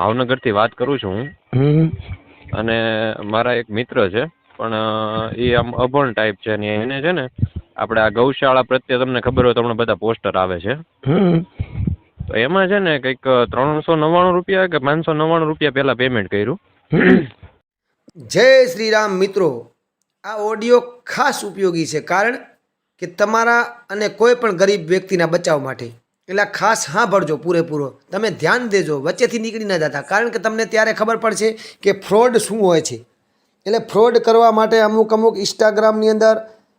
ભાવનગરથી વાત કરું છું હું. અને મારા એક મિત્ર છે પણ એ આમ અભણ ટાઈપ છે ને એને છે ને આપણે આ ગૌશાળા પ્રત્યે તમને ખબર હોય તમને બધા પોસ્ટર આવે છે. તો એમાં છે ને કંઈક ત્રણસો નવ્વાણું રૂપિયા કે પાંચસો નવ્વાણું રૂપિયા પહેલાં પેમેન્ટ કર્યું. જય શ્રી રામ મિત્રો. આ ઓડિયો ખાસ ઉપયોગી છે કારણ કે તમારા અને કોઈ પણ ગરીબ વ્યક્તિના બચાવ માટે એટલે ખાસ સાંભળજો પૂરેપૂરો. તમે ધ્યાન દેજો, વચ્ચેથી નીકળી ન જતા. કારણ કે તમને ત્યારે ખબર પડશે કે ફ્રોડ શું હોય છે. એટલે ફ્રોડ કરવા માટે અમુક અમુક ઇન્સ્ટાગ્રામની અંદર,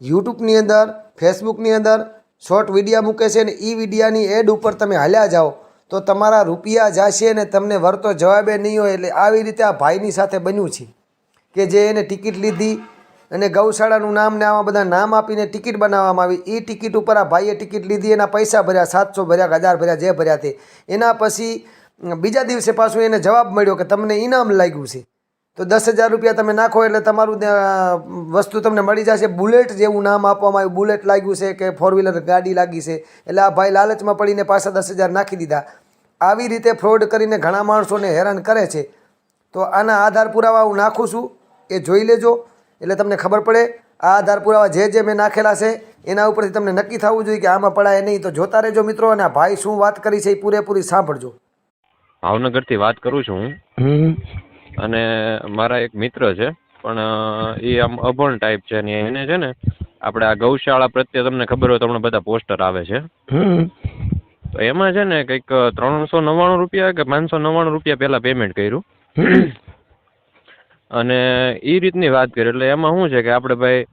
યુટ્યુબની અંદર, ફેસબુકની અંદર શોર્ટ વિડીયા મૂકે છે ને એ વિડીયાની એડ ઉપર તમે હાલ્યા જાઓ, તો તમારા રૂપિયા જશે ને તમને વળતો જવાબે નહીં હોય. એટલે આવી રીતે આ ભાઈની સાથે બન્યું છે કે જે એને ટિકિટ લીધી અને ગૌશાળાનું નામ ને આવા બધા નામ આપીને ટિકિટ બનાવવામાં આવી. એ ટિકિટ ઉપર આ ભાઈએ ટિકિટ લીધી, એના પૈસા ભર્યા, સાતસો ભર્યા, હજાર ભર્યા, જે ભર્યા તે. એના પછી બીજા દિવસે પાછું એને જવાબ મળ્યો કે તમને ઇનામ લાગ્યું છે. તો દસ હજાર રૂપિયા તમે નાખો એટલે તમારું વસ્તુ તમને મળી જશે. બુલેટ જેવું નામ આપવામાં આવ્યું. બુલેટ લાગ્યું છે કે ફોર વ્હીલર ગાડી લાગી છે. એટલે આ ભાઈ લાલચમાં પડીને પાછા દસ હજાર નાખી દીધા. આવી રીતે ફ્રોડ કરીને ઘણા માણસોને હેરાન કરે છે. તો આના આધાર પુરાવા હું નાખું છું. એ જોઈ લેજો. એટલે તમને ખબર પડે આ આધાર પુરાવા જે જે મેં નાખેલા છે એના ઉપરથી તમને નક્કી થવું જોઈએ કે આમાં પડાય નહીં. તો જોતા રહેજો મિત્રો અને ભાઈ શું વાત કરી છે એ પૂરેપૂરી સાંભળજો. ભાવનગરથી વાત કરું છું હું. અને મારા એક મિત્ર છે પણ એ આમ અભણ ટાઈપ છે ને એને છે ને આપણે આ ગૌશાળા પ્રત્યે તમને ખબર હોય તમને બધા પોસ્ટર આવે છે. તો એમાં છે ને કંઈક ત્રણસો નવ્વાણું રૂપિયા કે પાંચસો નવ્વાણું રૂપિયા પહેલાં પેમેન્ટ કર્યું. અને એ રીતની વાત કરી એટલે એમાં શું છે કે આપણે ભાઈ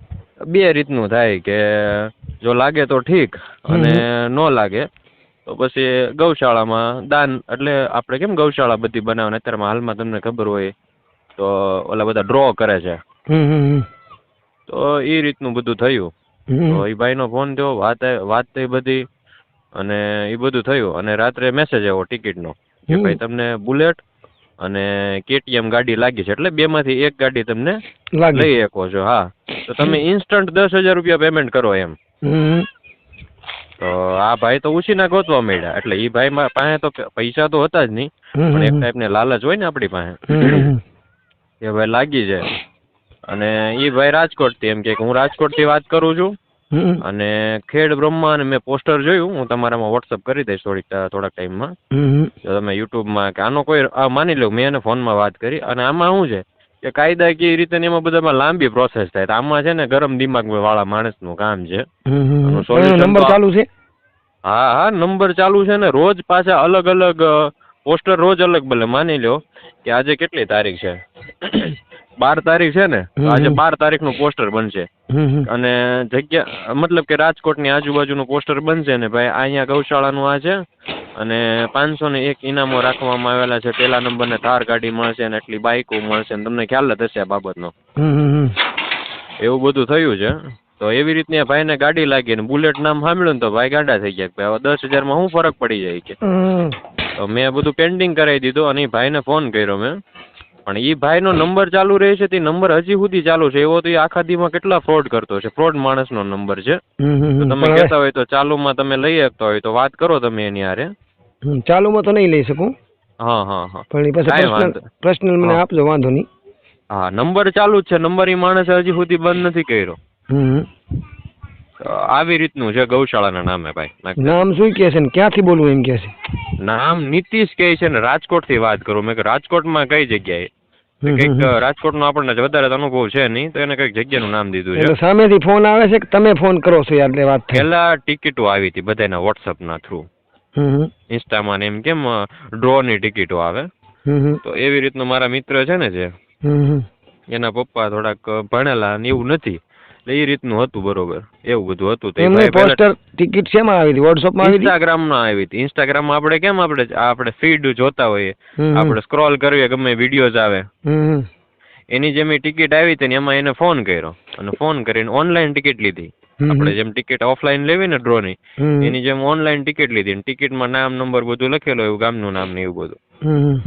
બે રીતનું થાય કે જો લાગે તો ઠીક અને ન લાગે તો પછી ગૌશાળામાં દાન એટલે આપણે કેમ ગૌશાળા બધી બનાવે અત્યારે હાલમાં તમને ખબર હોય તો ઓલા બધા ડ્રો કરે છે. તો એ રીતનું બધું થયું. તો એ ભાઈનો ફોન થયો વાત વાત થઈ બધી અને એ બધું થયું અને રાત્રે મેસેજ આવ્યો ટિકિટનો કે ભાઈ તમને બુલેટ અને કેટીએમ ગાડી લાગી છે. એટલે બેમાંથી એક ગાડી તમને લઈ શકો છો હા. તો તમે ઇન્સ્ટન્ટ દસ હજાર રૂપિયા પેમેન્ટ કરો એમ. તો આ ભાઈ તો ઉછીના ગોતવા મળ્યા એટલે એ ભાઈ મા- પાસે તો પૈસા તો હતા જ નહીં. પણ એક ટાઈપને લાલચ હોય ને આપણી પાસે. એ કે ભાઈ લાગી જાય. અને એ ભાઈ રાજકોટથી એમ કે હું રાજકોટથી વાત કરું છું. અને ખેડ બ્રહ્મા અને મેં પોસ્ટર જોયું હું તમારામાં વોટ્સઅપ કરી દઈશ થોડીક થોડાક ટાઈમમાં. જો તમે યુટ્યુબમાં કે આનો કોઈ માની લો મેં એને ફોનમાં વાત કરી અને આમાં શું છે કે કાયદાકીય રીતે ને એમાં બધામાં લાંબી પ્રોસેસ થાય. તો આમાં છે ને ગરમ દિમાગ વાળા માણસનું કામ છે. નંબર ચાલુ છે? હા હા નંબર ચાલુ છે ને રોજ પાછા અલગ અલગ પોસ્ટર રોજ અલગ ભલે માની લો કે આજે કેટલી તારીખ છે? બાર તારીખ છે ને આજે. બાર તારીખનું પોસ્ટર બનશે. અને જગ્યા મતલબ કે રાજકોટની આજુબાજુનું પોસ્ટર બનશે ને ભાઈ અહીંયા ગૌશાળાનું આ છે અને પાંચસો ને એક ઇનામો રાખવામાં આવેલા છે. પહેલા નંબરને થાર ગાડી મળશે ને એટલી બાઇકો મળશે ને તમને ખ્યાલ જ હશે આ બાબતનો. નો એવું બધું થયું છે. તો એવી રીતની ભાઈને ગાડી લાગી ને બુલેટ નામ સાંભળ્યું ને તો ભાઈ ગાડા થઈ ગયા ભાઈ હવે દસ હજારમાં શું ફરક પડી જાય કે. તો મેં બધું પેન્ડિંગ કરાવી દીધું અને ભાઈ ભાઈને ફોન કર્યો મેં. પણ એ ભાઈનો નંબર ચાલુ રહે છે તે નંબર હજી સુધી ચાલુ છે. એવો તો એ આખા દીમાં કેટલા ફ્રોડ કરતો છે? ફ્રોડ માણસનો નંબર છે. તો તમે કહેતા હોય તો ચાલુમાં તમે લઈ શકતા હોય તો વાત કરો તમે એની હારે. ચાલુમાં તો નહીં લઈ શકું. હા હા હા. પણ એ પછી પર્સનલ મને આપજો વાંધો નહીં. હા નંબર ચાલુ જ છે. નંબર એ માણસે હજી સુધી બંધ નથી કર્યો. આવી રીતનું છે ગૌશાળાના નામે ભાઈ. નામ શું કે છે ને? ક્યાંથી બોલવું એમ કે છે? નામ નીતિશ કે છે ને રાજકોટથી વાત કરું. મેં કે રાજકોટમાં કઈ જગ્યાએ? કંઈક રાજકોટ હમ. આપણને વધારે અનુભવ છે નહીં તો એને કંઈક જગ્યાનું નામ દીધું છે. સામેથી ફોન આવે છે કે તમે ફોન કરો છો યાર એટલે વાત પેલા ટિકિટો આવી હતી બધાના વોટ્સઅપના થ્રુ. હમ હમ. ઇન્સ્ટામાં ને એમ કેમ ડ્રો ની ટિકિટો આવે. તો એવી રીતનું મારા મિત્ર છે ને જે એના પપ્પા થોડાક ભણેલા ને એવું નથી. એટલે એ રીતનું હતું બરોબર. એવું બધું હતું. તો એમને પોસ્ટર ટિકિટ શેમાં આવી હતી? વોટ્સઅપમાં આવી ઇન્સ્ટાગ્રામમાં આવી હતી. ઇન્સ્ટાગ્રામમાં આપણે કેમ આપણે આપણે ફીડ જોતા હોઈએ. આપણે સ્ક્રોલ કરીએ ગમે વિડીયોઝ આવે. એની જેમ ટિકિટ આવી હતી ને એમાં એને ફોન કર્યો. અને ફોન કરીને ઓનલાઈન ટિકિટ લીધી. આપણે જેમ ટિકિટ ઓફલાઈન લેવી ને ડ્રોની એની જેમ ઓનલાઈન ટિકિટ લીધી. ને ટિકિટમાં નામ નંબર બધું લખેલું એવું ગામનું નામ ને એવું બધું.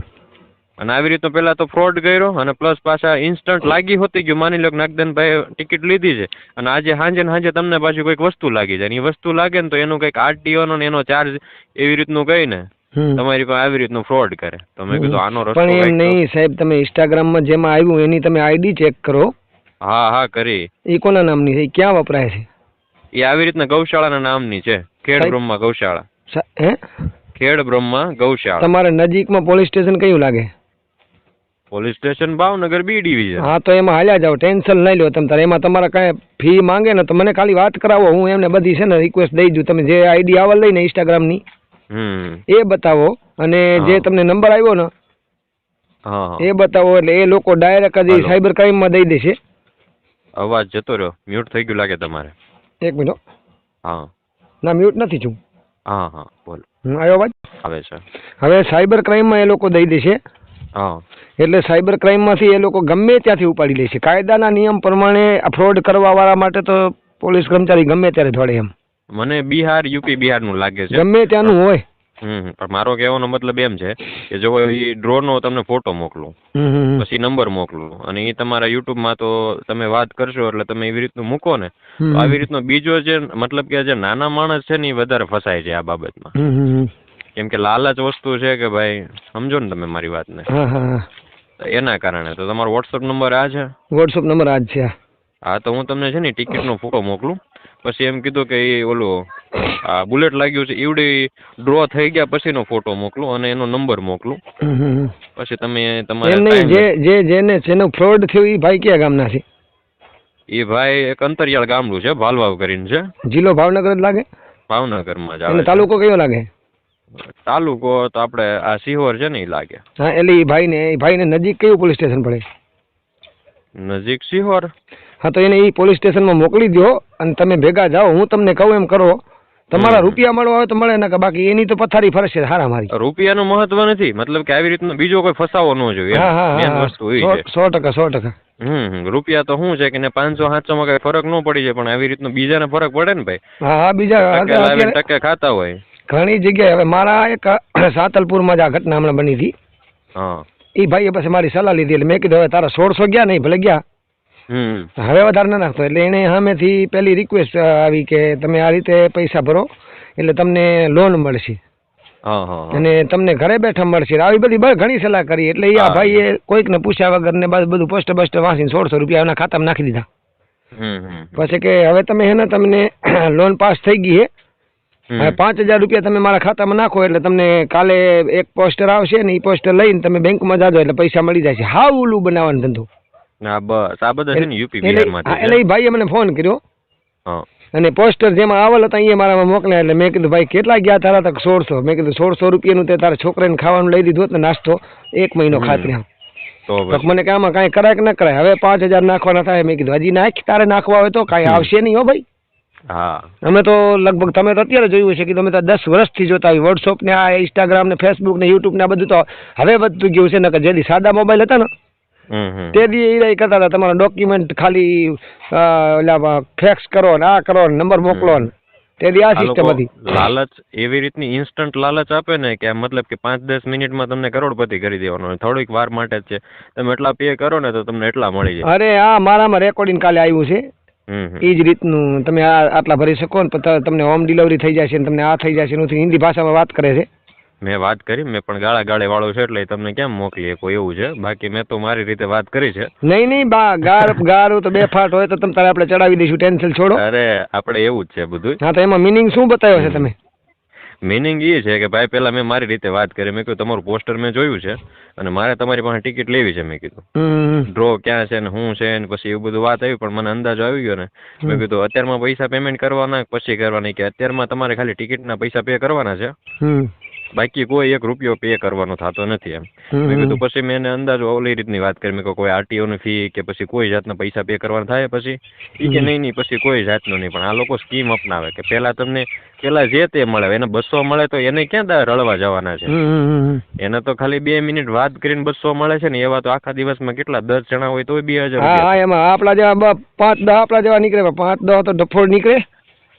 અને આવી રીતનો પહેલાં તો ફ્રોડ કર્યો અને પ્લસ પાછા ઇન્સ્ટન્ટ લાગી હોતી ગયું. માની લો કે નાગદાનભાઈ ટિકિટ લીધી છે અને આજે સાંજે ને સાંજે તમને પાછી કોઈક વસ્તુ લાગી જાય. એ વસ્તુ લાગે ને તો એનું કંઈક આરટીઓનો ને એનો ચાર્જ એવી રીતનું કહીને તમારી પાસે આવી રીતનું ફ્રોડ કરે. તો મેં કીધું આનો રસ્તો પણ એમ નહીં સાહેબ તમે ઇન્સ્ટાગ્રામમાં જેમાં આવ્યું એની તમે આઈડી ચેક કરો. હા હા કરી. એ કોના નામની છે? ક્યાં વપરાય છે? એ આવી રીતના ગૌશાળાના નામની છે. ખેડ બ્રહ્મા ગૌશાળા. હે? ખેડ બ્રહ્મા ગૌશાળા. તમારે નજીકમાં પોલીસ સ્ટેશન કયું લાગે? Police station Bhavnagar B division. હા તો એમાં હાલ્યા જાઓ ટેન્શન લઈ લો તમે તારે એમાં તમારે કાંઈ ફી માંગે ને તો મને ખાલી વાત કરાવો હું એમને બધી છે ને રિક્વેસ્ટ દઈ દઉં. તમે જે આઈડી આવલ લઈને ઇન્સ્ટાગ્રામની એ બતાવો. અને જે તમને નંબર આવ્યો ને એ બતાવો એટલે એ લોકો ડાયરેક્ટ જ. સાયબર ક્રાઇમમાં દઈ દેશે. અવાજ જતો રહ્યો. મ્યુટ થઈ ગયું લાગે તમારે. એક મિનિટ હા. ના મ્યુટ નથી છું હા હા બોલો. આવ્યો અવાજ? આવે છે. હવે સાયબર ક્રાઇમમાં એ લોકો દઈ દેશે. હા. એટલે સાયબર ક્રાઇમમાંથી એ લોકો ગમે ત્યાંથી ઉપાડી લે છે. કાયદાના નિયમ પ્રમાણે ફ્રોડ કરવાવાળા માટે તો પોલીસ કર્મચારી ગમે ત્યારે દોડે એમ. મને બિહાર યુપી બિહારનું લાગે છે. ગમે ત્યાંનું હોય. હમ પણ મારો કહેવાનો મતલબ એમ છે કે જો એ ડ્રોનો તમને ફોટો મોકલું. પછી નંબર મોકલું અને એ તમારા યુટ્યુબમાં તો તમે વાત કરશો એટલે તમે એવી રીતનું મૂકો ને તો આવી રીતનો બીજો જે મતલબ કે જે નાના માણસ છે ને એ વધારે ફસાય છે આ બાબતમાં. કેમ કે લાલચ વસ્તુ છે કે ભાઈ સમજો ને તમે મારી વાતને. હા હા હા. એના કારણે તો તમારો વોટ્સઅપ નંબર આ છે? વોટ્સઅપ નંબર આજ છે હા. તો હું તમને છે ને ટિકિટનો ફોટો મોકલું. પછી એમ કીધું કે એ ઓલું આ બુલેટ લાગ્યું છે એવડી ડ્રો થઈ ગયા પછીનો ફોટો મોકલું અને એનો નંબર મોકલું. પછી તમે તમારે જે જે જેને જેનો ફ્રોડ થયો એ ભાઈ કયા ગામના છે? એ ભાઈ એક અંતરિયાળ ગામડું છે ભાલવાવ કરીને છે. જિલ્લો ભાવનગર જ લાગે? ભાવનગરમાં જ આવે. તાલુકો કયો લાગે? તાલુકો તો આપણે આ સિહોર છે ને એ લાગે. હા એટલે એ ભાઈને એ ભાઈને નજીક કયું પોલીસ સ્ટેશન પડે? નજીક સિહોર હા તો એને એ પોલીસ સ્ટેશનમાં મોકલી દો અને તમે ભેગા જાઓ. હું તમને કહું એમ કરો તમારા રૂપિયા મળવા હોય તો મળે ને બાકી એની તો પથારી ફરશે હારા મારી. રૂપિયાનું મહત્વ નથી. મતલબ કે આવી રીતનો બીજો કોઈ ફસાવો ન જોઈએ. હા વસ્તુ સો- ટકા સો ટકા. હમ. રૂપિયા તો શું છે કે પાંચસો સાતસો માં કઈ ફરક ન પડી જાય પણ આવી રીતનો બીજાને ફરક પડે ને ભાઈ? હા બીજા ટકે ખાતા હોય. ઘણી જગ્યાએ હવે મારા એક સાતલપુરમાં જ આ ઘટના હમણાં બની હતી. એ ભાઈએ પછી મારી સલાહ લીધી એટલે મેં કીધું હવે તારા સોળસો ગયા નહીં ભલે ગયા. હવે વધારે ના નાખતો એટલે એણે સામેથી પહેલી રિક્વેસ્ટ આવી કે તમે આ રીતે પૈસા ભરો એટલે તમને લોન મળશે. હા હા હા. અને તમને ઘરે બેઠા મળશે. આવી બધી ઘણી સલાહ કરી એટલે એ આ હા. ભાઈએ કોઈકને પૂછ્યા વગર ને બધું પોસ્ટ બસ્ટ વાંચીને સોળસો રૂપિયા એના ખાતામાં નાખી દીધા. પછી કે હવે તમે હે ને તમને લોન પાસ થઈ ગઈ. હવે પાંચ હજાર રૂપિયા તમે મારા ખાતામાં નાખો એટલે તમને કાલે એક પોસ્ટર આવશે ને એ પોસ્ટર લઈને તમે બેંકમાં જાજો એટલે પૈસા મળી જાય છે. હાવ ઉલું બનાવવાનો ધંધો. ના બસ. આ બધા છે ને યુપી હા, એટલે એ ભાઈએ મને ફોન કર્યો. અને પોસ્ટર જેમાં આવેલ હતા અહીંયા મારામાં મોકલ્યા એટલે મેં કીધું ભાઈ કેટલા ગયા તારા તક સોળસો? મેં કીધું સોળસો રૂપિયાનું તે તારા છોકરાને ખાવાનું લઈ દીધું ને નાસ્તો એક મહિનો. ખાતરી તો મને કે આમાં કાંઈ કરાય કે ન કરાય? હવે પાંચ હજાર નાખવાના થાય. મેં કીધું હજી નાખ તારે નાખવા હોય તો કાંઈ આવશે નહીં હો ભાઈ. હા. અમે તો લગભગ તમે તો અત્યારે જોયું હશે કે તમે તો દસ વર્ષથી જોતા હોય. વોટ્સઅપ ને આ ઇન્સ્ટાગ્રામ ને ફેસબુક ને યુટ્યુબ ને આ બધું તો હવે વધતું ગયું છે. ને કે જેથી સાદા મોબાઈલ હતા ને તે દી એ કરતા હતા. તમારા ડોક્યુમેન્ટ ખાલી ઓલા ફેક્સ કરો ને આ કરો ને નંબર મોકલો ને. તે દી આ સિસ્ટમ હતી. લાલચ એવી રીતની ઇન્સ્ટન્ટ લાલચ આપે ને કે મતલબ કે પાંચ દસ મિનિટમાં તમને કરોડપતિ કરી દેવાનો થોડીક વાર માટે જ છે. તમે એટલા પે કરો ને તો તમને એટલા મળી જાય. અરે આ મારામાં રેકોર્ડિંગ કાલે આવ્યું છે. એ જ રીતનું તમે આ આટલા ભરી શકો ને તમને હોમ ડિલિવરી થઈ જશે ને તમને આ થઈ જશે નથી હિન્દી ભાષામાં વાત કરે છે. મેં વાત કરી મેં પણ ગાળા ગાળે વાળો છે એટલે તમને કેમ મોકલીએ કોઈ એવું છે? બાકી મેં તો મારી રીતે વાત કરી છે. નહીં નહીં બા ગાર ગારું તો બે ફાટ હોય તો તમે તારે આપણે ચડાવી દઈશું ટેન્શન છોડો. અરે આપણે એવું જ છે બધું હા તો એમાં મિનિંગ શું બતાવ્યો છે તમે? મિનિંગ એ છે કે ભાઈ પહેલા મેં મારી રીતે વાત કરી. મેં કીધું તમારું પોસ્ટર મેં જોયું છે અને મારે તમારી પાસે ટિકિટ લેવી છે મેં કીધું. ડ્રો ક્યાં છે ને શું છે ને પછી એવું બધું વાત આવી પણ મને અંદાજો આવી ગયો ને. મેં કીધું અત્યારમાં પૈસા પેમેન્ટ કરવાના પછી કરવાની? કે અત્યારમાં તમારે ખાલી ટિકિટના પૈસા પે કરવાના છે. બાકી કોઈ એક રૂપિયો પે કરવાનો થતો નથી એમ. મેં કીધું પછી મેં એને અંદાજો ઓલી રીતની વાત કરી. મેં કોઈ આરટીઓ ની ફી કે પછી કોઈ જાતના પૈસા પે કરવાના થાય પછી? એ કે નહીં નહીં પછી કોઈ જાતનું નહીં. પણ આ લોકો સ્કીમ અપનાવે કે પેલા તમને પેલા જે તે મળે એને બસો મળે તો એને ક્યાં દા રળવા જવાના છે. એને તો ખાલી બે મિનિટ વાત કરીને બસો મળે છે ને એવા તો આખા દિવસમાં કેટલા દસ જણા હોય તોય બે હજાર હા એમાં આપણા જેવા પાંચ દહ આપણા જેવા નીકળે પાંચ દહ તો ડફોડ નીકળે.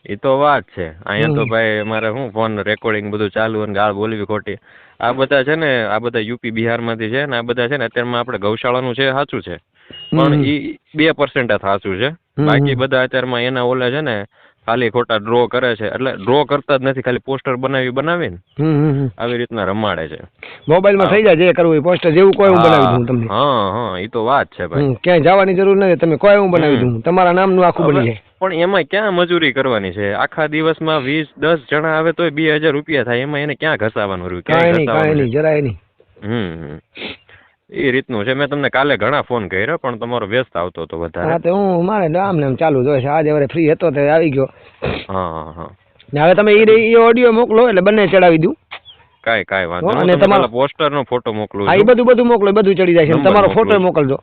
એ તો વાત છે. અહીંયા તો ભાઈ મારે શું ફોન રેકોર્ડિંગ બધું ચાલુ અને ગાળ બોલવી ખોટી. આ બધા છે ને આ બધા યુપી બિહારમાંથી છે ને આ બધા છે ને અત્યારમાં આપણે ગૌશાળાનું છે સાચું છે. પણ એ ઈ બે પર્સન્ટ સાચું છે. બાકી બધા અત્યારમાં એના ઓલા છે ને ખાલી ખોટા ડ્રો કરે છે. એટલે ડ્રો કરતા જ નથી ખાલી પોસ્ટર બનાવી બનાવીને. આવી રીતના રમાડે છે. મોબાઈલમાં થઈ જાય જે કરવું પોસ્ટર જેવું કોઈ હું બનાવી દઉં તમને. હા હા એ તો વાત છે ભાઈ. ક્યાંય જવાની જરૂર નથી તમે કોઈ હું બનાવી દઉં તમારા નામનું આખું બની જાય. પણ એમાં ક્યાં મજૂરી કરવાની છે? આખા દિવસમાં વીસ દસ જણા આવે તો બે હજાર રૂપિયા થાય એમાં એને ક્યાં ઘસાવાનું રહ્યું? કાંઈ ક્યાંય નહીં કાંઈ ઘસાવાનું નહીં જરાય નહીં. હમ. એ રીતનું છે. મેં તમને કાલે ઘણા ફોન કર્યા પણ તમારો વ્યસ્ત આવતો હતો હા તો હું મારે આમ ને ચાલુ જ હોય છે. આજે વરે ફ્રી હતો તો આવી ગયો. હા હા ને હવે તમે એ એ ઓડિયો મોકલો એટલે બંને ચડાવી દઉં. કાંઈ કાંઈ વાંધો નહીં. અને તમારા પોસ્ટરનો ફોટો મોકલું હા એ બધું બધું મોકલો બધું ચડી જાય છે. તમારો ફોટો મોકલજો.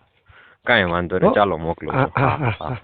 કાંઈ વાંધો નહીં. ચાલો મોકલું હા હા, હા.